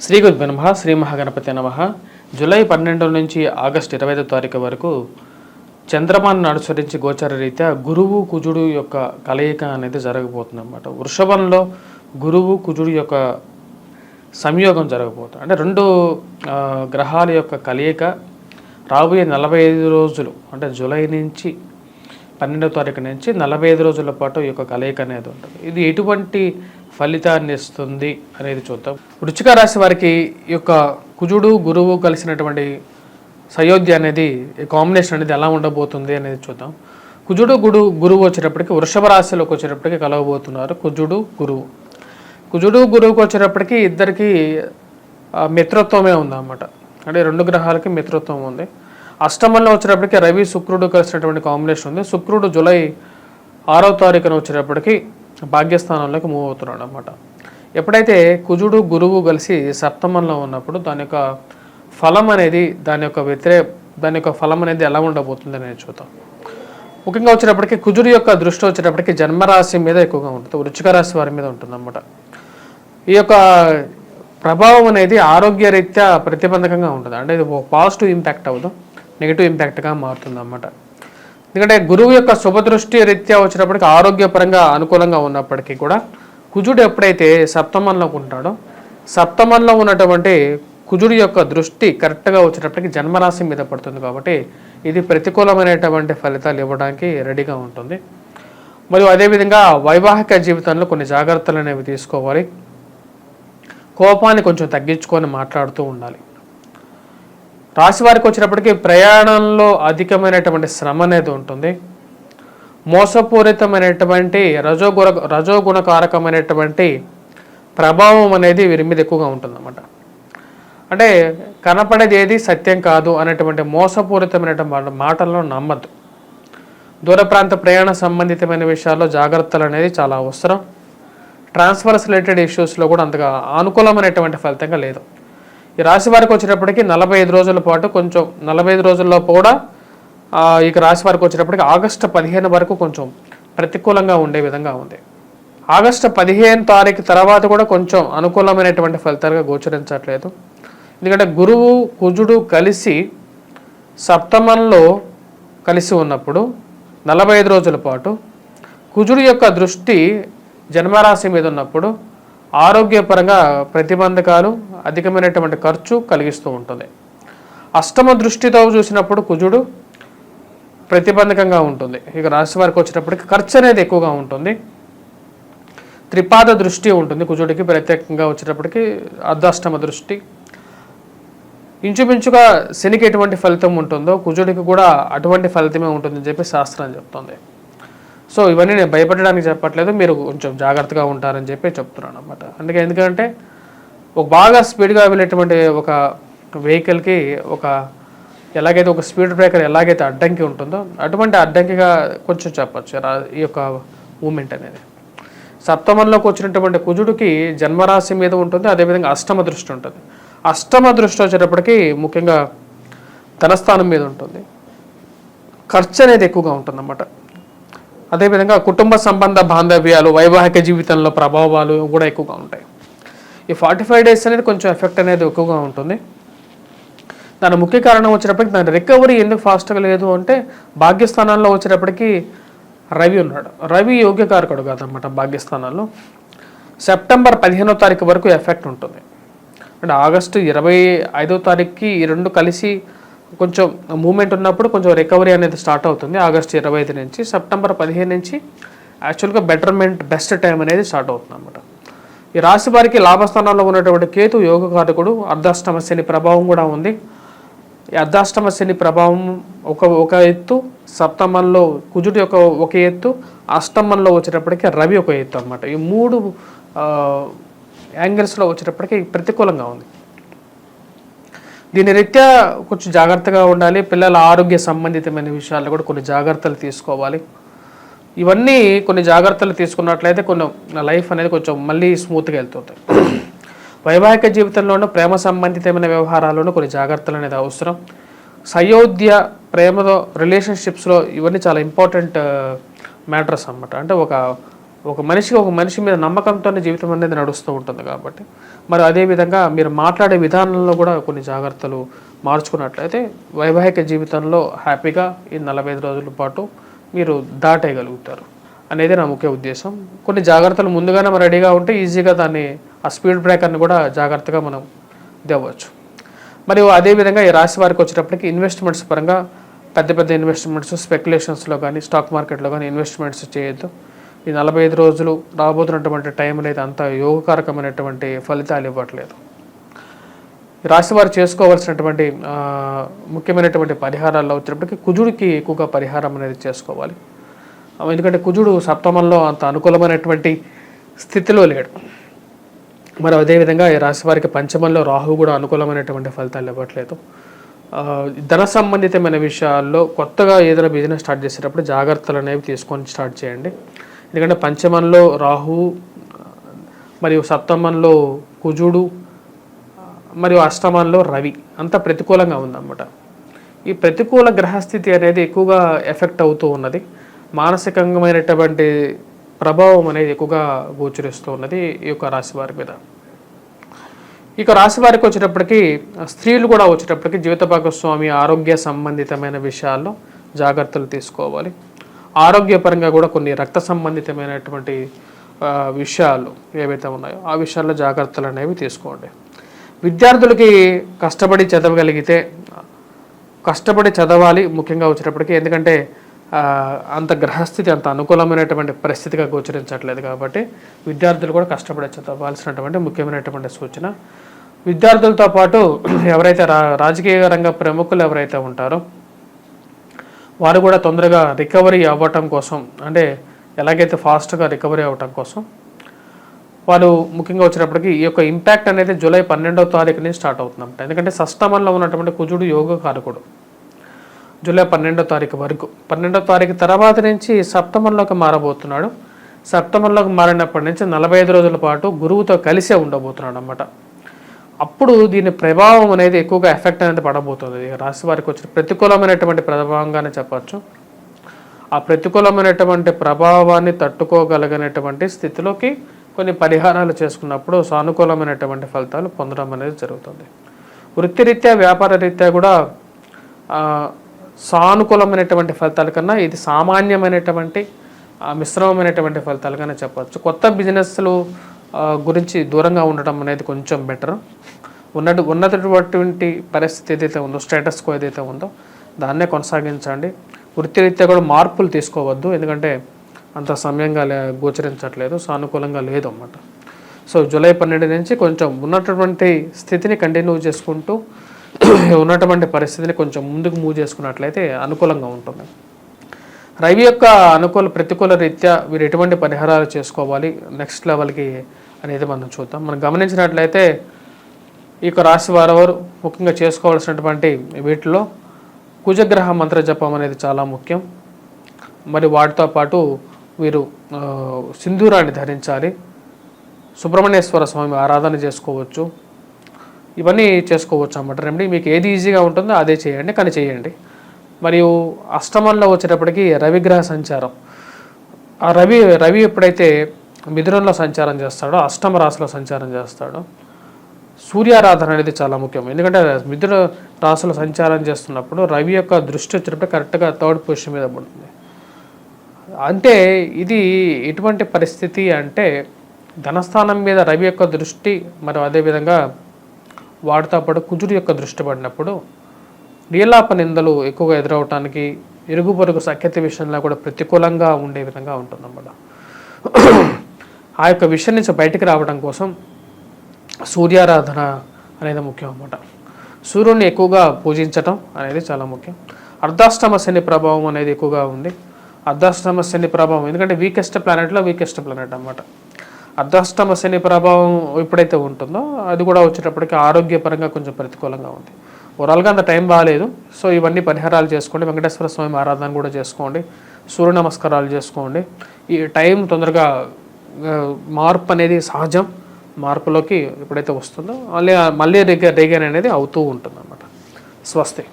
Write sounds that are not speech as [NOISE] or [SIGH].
శ్రీ గురు నమ శ్రీ మహాగణపతి నమ. జూలై పన్నెండు నుంచి ఆగస్టు ఇరవై ఐదో తారీఖు వరకు చంద్రమాన్ని అనుసరించి గోచర రీత్యా గురువు కుజుడు యొక్క కలయిక అనేది జరగబోతుంది అనమాట వృషభంలో గురువు కుజుడు యొక్క సంయోగం జరగబోతుంది అంటే రెండు గ్రహాల యొక్క కలయిక రాబోయే నలభై ఐదు రోజులు అంటే జూలై నుంచి పన్నెండవ తారీఖు నుంచి నలభై ఐదు రోజుల పాటు ఈ యొక్క కలయిక అనేది ఉంటుంది. ఇది ఎటువంటి ఫలితాన్ని ఇస్తుంది అనేది చూద్దాం. వృచ్చిక రాశి వారికి ఈ యొక్క కుజుడు గురువు కలిసినటువంటి సయోధ్య అనేది కాంబినేషన్ అనేది ఎలా ఉండబోతుంది అనేది చూద్దాం. కుజుడు గుడు గురువు వచ్చేటప్పటికి వృషభ రాశిలోకి వచ్చేటప్పటికి కలవబోతున్నారు కుజుడు గురువు. కుజుడు గురువుకి వచ్చేటప్పటికి ఇద్దరికి మిత్రత్వమే ఉందన్నమాట. అంటే రెండు గ్రహాలకి మిత్రత్వం ఉంది. అష్టమంలో వచ్చేటప్పటికి రవి శుక్రుడు కలిసినటువంటి కాంబినేషన్ ఉంది. శుక్రుడు జూలై ఆరో తారీఖున వచ్చేటప్పటికి భాగ్యస్థానంలోకి మూవ్ అవుతున్నాడు అనమాట ఎప్పుడైతే కుజుడు గురువు కలిసి సప్తమంలో ఉన్నప్పుడు దాని యొక్క ఫలం అనేది దాని యొక్క వ్యతిరే దాని యొక్క ఫలం అనేది ఎలా ఉండబోతుంది అనేది చూద్దాం. ముఖ్యంగా వచ్చేటప్పటికి కుజుడు యొక్క దృష్టి వచ్చేటప్పటికి జన్మరాశి మీద ఎక్కువగా ఉంటుంది. వృచ్చిక రాశి వారి మీద ఉంటుంది ఈ యొక్క ప్రభావం అనేది ఆరోగ్యరీత్యా ప్రతిబంధకంగా ఉంటుంది. అంటే ఇది ఒక పాజిటివ్ ఇంపాక్ట్ అవ్వదు నెగిటివ్ ఇంపాక్ట్గా మారుతుందన్నమాట. ఎందుకంటే గురువు యొక్క శుభదృష్టి రీత్యా వచ్చినప్పటికీ ఆరోగ్యపరంగా అనుకూలంగా ఉన్నప్పటికీ కూడా కుజుడు ఎప్పుడైతే సప్తమంలో ఉంటాడో సప్తమంలో ఉన్నటువంటి కుజుడి యొక్క దృష్టి కరెక్ట్గా వచ్చేటప్పటికి జన్మరాశి మీద పడుతుంది కాబట్టి ఇది ప్రతికూలమైనటువంటి ఫలితాలు ఇవ్వడానికి రెడీగా ఉంటుంది. మరియు అదేవిధంగా వైవాహిక జీవితంలో కొన్ని జాగ్రత్తలు అనేవి తీసుకోవాలి. కోపాన్ని కొంచెం తగ్గించుకొని మాట్లాడుతూ ఉండాలి. రాశి వారికి వచ్చినప్పటికీ ప్రయాణంలో అధికమైనటువంటి శ్రమ అనేది ఉంటుంది. మోసపూరితమైనటువంటి రజోగుణ రజోగుణకారకమైనటువంటి ప్రభావం అనేది వీరి మీద ఎక్కువగా ఉంటుందన్నమాట. అంటే కనపడేది ఏది సత్యం కాదు అనేటువంటి మోసపూరితమైనటువంటి మాటలను నమ్మద్దు. దూర ప్రాంత ప్రయాణ సంబంధితమైన విషయాల్లో జాగ్రత్తలు అనేది చాలా అవసరం. ట్రాన్స్ఫర్స్ రిలేటెడ్ ఇష్యూస్లో కూడా అంతగా అనుకూలమైనటువంటి ఫలితంగా లేదు. ఈ రాశి వారికి వచ్చేటప్పటికి నలభై ఐదు రోజుల పాటు కొంచెం నలభై ఐదు రోజుల్లో కూడా ఈ ఇక రాశి వారికి వచ్చేటప్పటికి ఆగస్టు పదిహేను వరకు కొంచెం ప్రతికూలంగా ఉండే విధంగా ఉంది. ఆగస్టు పదిహేను తారీఖు తర్వాత కూడా కొంచెం అనుకూలమైనటువంటి ఫలితాలుగా గోచరించట్లేదు. ఎందుకంటే గురువు కుజుడు కలిసి సప్తమంలో కలిసి ఉన్నప్పుడు నలభై ఐదు రోజుల పాటు కుజుడు యొక్క దృష్టి జన్మరాశి మీద ఉన్నప్పుడు ఆరోగ్యపరంగా ప్రతిబంధకాలు అధికమైనటువంటి ఖర్చు కలిగిస్తూ ఉంటుంది. అష్టమ దృష్టితో చూసినప్పుడు కుజుడు ప్రతిబంధకంగా ఉంటుంది. ఇక రాశి వారికి వచ్చేటప్పటికి ఖర్చు అనేది ఎక్కువగా ఉంటుంది. త్రిపాద దృష్టి ఉంటుంది కుజుడికి ప్రత్యేకంగా వచ్చేటప్పటికి అర్ధాష్టమ దృష్టి. ఇంచుమించుగా శనికి ఎటువంటి ఫలితం ఉంటుందో కుజుడికి కూడా అటువంటి ఫలితమే ఉంటుందని చెప్పి శాస్త్రం చెప్తుంది. సో ఇవన్నీ నేను భయపడడానికి చెప్పట్లేదు. మీరు కొంచెం జాగ్రత్తగా ఉంటారని చెప్పి చెప్తున్నాను అనమాట అందుకే ఎందుకంటే ఒక బాగా స్పీడ్గా వెళ్ళేటువంటి ఒక వెహికల్కి ఒక ఎలాగైతే ఒక స్పీడ్ బ్రేకర్ ఎలాగైతే అడ్డంకి ఉంటుందో అటువంటి అడ్డంకిగా కొంచెం చెప్పచ్చు. ఈ యొక్క మూమెంట్ అనేది. సప్తమంలోకి వచ్చినటువంటి కుజుడికి జన్మరాశి మీద ఉంటుంది. అదేవిధంగా అష్టమ దృష్టి ఉంటుంది. అష్టమ దృష్టి వచ్చేటప్పటికి ముఖ్యంగా ధనస్థానం మీద ఉంటుంది. ఖర్చు అనేది ఎక్కువగా ఉంటుందన్నమాట. అదేవిధంగా కుటుంబ సంబంధ బాంధవ్యాలు వైవాహిక జీవితంలో ప్రభావాలు కూడా ఎక్కువగా ఉంటాయి. ఈ ఫార్టీ ఫైవ్ డేస్ అనేది కొంచెం ఎఫెక్ట్ అనేది ఎక్కువగా ఉంటుంది. దాని ముఖ్య కారణం వచ్చినప్పటికీ దాని రికవరీ ఎందుకు ఫాస్ట్గా లేదు అంటే భాగ్యస్థానాల్లో వచ్చినప్పటికీ రవి ఉన్నాడు. రవి యోగ్యకారకుడు కాదనమాట భాగ్యస్థానాల్లో. సెప్టెంబర్ పదిహేనో తారీఖు వరకు ఎఫెక్ట్ ఉంటుంది. అంటే ఆగస్టు ఇరవై ఐదో తారీఖుకి ఈ రెండు కలిసి కొంచెం మూమెంట్ ఉన్నప్పుడు కొంచెం రికవరీ అనేది స్టార్ట్ అవుతుంది ఆగస్టు ఇరవై ఐదు నుంచి. సెప్టెంబర్ పదిహేను నుంచి యాక్చువల్గా బెటర్మెంట్ బెస్ట్ టైం అనేది స్టార్ట్ అవుతుంది అనమాట ఈ రాశి వారికి లాభస్థానంలో ఉన్నటువంటి కేతు యోగకారకుడు అర్ధాష్టమ శని ప్రభావం కూడా ఉంది. ఈ అర్ధాష్టమ శని ప్రభావం ఒక ఒక ఎత్తు సప్తమంలో కుజుడు యొక్క ఒక ఎత్తు అష్టమంలో వచ్చేటప్పటికి రవి ఒక ఎత్తు అనమాట ఈ మూడు యాంగిల్స్లో వచ్చేటప్పటికి ప్రతికూలంగా ఉంది. దీని రీత్యా కొంచెం జాగ్రత్తగా ఉండాలి. పిల్లల ఆరోగ్య సంబంధితమైన విషయాల్లో కూడా కొన్ని జాగ్రత్తలు తీసుకోవాలి. ఇవన్నీ కొన్ని జాగ్రత్తలు తీసుకున్నట్లయితే కొన్ని లైఫ్ అనేది కొంచెం మళ్ళీ స్మూత్గా వెళ్తుంది వైవాహిక జీవితంలోనూ ప్రేమ సంబంధితమైన వ్యవహారాల్లోనూ కొన్ని జాగ్రత్తలు అనేది అవసరం. సయోధ్య ప్రేమతో రిలేషన్షిప్స్లో ఇవన్నీ చాలా ఇంపార్టెంట్ మ్యాటర్స్ అన్నమాట. అంటే ఒక ఒక మనిషికి ఒక మనిషి మీద నమ్మకంతోనే జీవితం అనేది నడుస్తూ ఉంటుంది కాబట్టి. మరి అదేవిధంగా మీరు మాట్లాడే విధానంలో కూడా కొన్ని జాగ్రత్తలు మార్చుకున్నట్లయితే వైవాహిక జీవితంలో హ్యాపీగా ఈ నలభై ఐదు రోజుల పాటు మీరు దాటేయగలుగుతారు అనేది నా ముఖ్య ఉద్దేశం. కొన్ని జాగ్రత్తలు ముందుగానే మనం రెడీగా ఉంటే ఈజీగా దాన్ని ఆ స్పీడ్ బ్రేకర్ని కూడా జాగ్రత్తగా మనం దేవచ్చు మరియు అదేవిధంగా ఈ రాశి వారికి వచ్చేటప్పటికి ఇన్వెస్ట్మెంట్స్ పరంగా పెద్ద పెద్ద ఇన్వెస్ట్మెంట్స్ స్పెక్యులేషన్స్లో కానీ స్టాక్ మార్కెట్లో కానీ ఇన్వెస్ట్మెంట్స్ చేయొద్దు. ఈ నలభై ఐదు రోజులు రాబోతున్నటువంటి టైం అనేది అంత యోగకారకమైనటువంటి ఫలితాలు ఇవ్వట్లేదు. ఈ రాశి వారు చేసుకోవాల్సినటువంటి ముఖ్యమైనటువంటి పరిహారాల్లో వచ్చినప్పటికీ కుజుడికి ఎక్కువగా పరిహారం అనేది చేసుకోవాలి. ఎందుకంటే కుజుడు సప్తమంలో అంత అనుకూలమైనటువంటి స్థితిలో లేడు. మరి అదేవిధంగా ఈ రాశి వారికి పంచమంలో రాహు కూడా అనుకూలమైనటువంటి ఫలితాలు ఇవ్వట్లేదు. ధన సంబంధితమైన విషయాల్లో కొత్తగా ఏదైనా బిజినెస్ స్టార్ట్ చేసేటప్పుడు జాగ్రత్తలు అనేవి తీసుకొని స్టార్ట్ చేయండి. ఎందుకంటే పంచమంలో రాహు మరియు సప్తమంలో కుజుడు మరియు అష్టమంలో రవి. అంత ప్రతికూలంగా ఉందన్నమాట. ఈ ప్రతికూల గ్రహస్థితి అనేది ఎక్కువగా ఎఫెక్ట్ అవుతూ ఉన్నది. మానసికమైనటువంటి ప్రభావం అనేది ఎక్కువగా గోచరిస్తూ ఉన్నది ఈ యొక్క రాశి వారి మీద. ఇక రాశి వారికి వచ్చేటప్పటికి స్త్రీలు కూడా వచ్చేటప్పటికి జీవిత భాగస్వామి ఆరోగ్య సంబంధితమైన విషయాల్లో జాగ్రత్తలు తీసుకోవాలి. ఆరోగ్యపరంగా కూడా కొన్ని రక్త సంబంధితమైనటువంటి విషయాలు ఏవైతే ఉన్నాయో ఆ విషయాల్లో జాగ్రత్తలు అనేవి తీసుకోండి. విద్యార్థులకి కష్టపడి చదవగలిగితే కష్టపడి చదవాలి ముఖ్యంగా వచ్చేటప్పటికి ఎందుకంటే అంత గ్రహస్థితి అంత అనుకూలమైనటువంటి పరిస్థితిగా గోచరించట్లేదు కాబట్టి విద్యార్థులు కూడా కష్టపడి చదవాల్సినటువంటి ముఖ్యమైనటువంటి సూచన. విద్యార్థులతో పాటు ఎవరైతే రా రాజకీయ రంగ ప్రముఖులు ఎవరైతే ఉంటారో వారు కూడా తొందరగా రికవరీ అవ్వటం కోసం అంటే ఎలాగైతే ఫాస్ట్గా రికవరీ అవ్వటం కోసం వాళ్ళు ముఖ్యంగా వచ్చినప్పటికీ ఈ యొక్క ఇంపాక్ట్ అనేది జూలై పన్నెండవ తారీఖు నుంచి స్టార్ట్ అవుతుందంట ఎందుకంటే సష్టమంలో ఉన్నటువంటి కుజుడు యోగ కారకుడు జూలై పన్నెండో తారీఖు వరకు. పన్నెండో తారీఖు తర్వాత నుంచి సప్తమంలోకి మారబోతున్నాడు. సప్తమంలోకి మారినప్పటి నుంచి నలభై ఐదు రోజుల పాటు గురువుతో కలిసే ఉండబోతున్నాడు అన్నమాట అప్పుడు దీని ప్రభావం అనేది ఎక్కువగా ఎఫెక్ట్ అనేది పడబోతుంది. రాశి వారికి వచ్చిన ప్రతికూలమైనటువంటి ప్రభావంగానే చెప్పచ్చు. ఆ ప్రతికూలమైనటువంటి ప్రభావాన్ని తట్టుకోగలిగినటువంటి స్థితిలోకి కొన్ని పరిహారాలు చేసుకున్నప్పుడు సానుకూలమైనటువంటి ఫలితాలు పొందడం అనేది జరుగుతుంది. వృత్తిరీత్యా వ్యాపార రీత్యా కూడా సానుకూలమైనటువంటి ఫలితాల కన్నా ఇది సామాన్యమైనటువంటి మిశ్రమమైనటువంటి ఫలితాలుగానే చెప్పవచ్చు కొత్త బిజినెస్లు గురించి దూరంగా ఉండటం అనేది కొంచెం బెటర్. ఉన్నట్టు ఉన్నటువంటి పరిస్థితి ఏదైతే ఉందో స్టేటస్ కో ఏదైతే ఉందో దాన్నే కొనసాగించండి. వృత్తిరీత్యా కూడా మార్పులు తీసుకోవద్దు. ఎందుకంటే అంత సమయంగా లే గోచరించట్లేదు సానుకూలంగా లేదు అన్నమాట సో జూలై పన్నెండు నుంచి కొంచెం ఉన్నటువంటి స్థితిని కంటిన్యూ చేసుకుంటూ [CLEARS THROAT] ఉన్నటువంటి పరిస్థితిని కొంచెం ముందుకు మూవ్ చేసుకున్నట్లయితే అనుకూలంగా ఉంటుంది. రవి యొక్క అనుకూల ప్రతికూల రీత్యా వీరు ఎటువంటి పరిహారాలు చేసుకోవాలి? నెక్స్ట్ లెవెల్కి అనేది మనం చూద్దాం. మనం గమనించినట్లయితే ఈ యొక్క రాశి వారెవరు ముఖ్యంగా చేసుకోవాల్సినటువంటి వీటిలో కుజగ్రహ మంత్ర జపం అనేది చాలా ముఖ్యం. మరి వాటితో పాటు వీరు సింధూరాన్ని ధరించాలి. సుబ్రహ్మణ్యేశ్వర స్వామి ఆరాధన చేసుకోవచ్చు. ఇవన్నీ చేసుకోవచ్చు అన్నమాట. రండి మీకు ఏది ఈజీగా ఉంటుందో అదే చేయండి కానీ చేయండి. మరియు అష్టమంలో వచ్చేటప్పటికి రవిగ్రహ సంచారం. ఆ రవి రవి ఎప్పుడైతే మిథునంలో సంచారం చేస్తాడు అష్టమ రాశిలో సంచారం చేస్తాడు. సూర్యారాధన అనేది చాలా ముఖ్యం. ఎందుకంటే మిథున రాశిలో సంచారం చేస్తున్నప్పుడు రవి యొక్క దృష్టి వచ్చినప్పుడు కరెక్ట్గా థర్డ్ పొజిషన్ మీద పడుతుంది. అంటే ఇది ఎటువంటి పరిస్థితి అంటే ధనస్థానం మీద రవి యొక్క దృష్టి మరియు అదేవిధంగా వాడితో పాటు కుజుడు యొక్క దృష్టి పడినప్పుడు నీలాప నిందలు ఎక్కువగా ఎదురవటానికి ఇరుగు పొరుగు సఖ్యత విషయంలో కూడా ప్రతికూలంగా ఉండే విధంగా ఉంటుందన్నమాట. ఆ యొక్క విషయం నుంచి బయటికి రావడం కోసం సూర్యారాధన అనేది ముఖ్యం అన్నమాట సూర్యుడిని ఎక్కువగా పూజించటం అనేది చాలా ముఖ్యం. అర్ధాష్టమ శని ప్రభావం అనేది ఎక్కువగా ఉంది. అర్ధాష్టమ శని ప్రభావం ఎందుకంటే వీకెస్ట్ ప్లానెట్లో వీకెస్ట్ ప్లానెట్ అన్నమాట. అర్ధాష్టమ శని ప్రభావం ఎప్పుడైతే ఉంటుందో అది కూడా వచ్చేటప్పటికి ఆరోగ్యపరంగా కొంచెం ప్రతికూలంగా ఉంది. ఓవరాల్గా అంత టైం బాగాలేదు సో ఇవన్నీ పరిహారాలు చేసుకోండి. వెంకటేశ్వర స్వామి ఆరాధన కూడా చేసుకోండి. సూర్య నమస్కారాలు చేసుకోండి. ఈ టైం తొందరగా మార్పు అనేది సహజం. మార్పులోకి ఎప్పుడైతే వస్తుందో మళ్ళీ మళ్ళీ రేగ రేగన్ అనేది అవుతూ ఉంటుంది అన్నమాట స్వస్తి.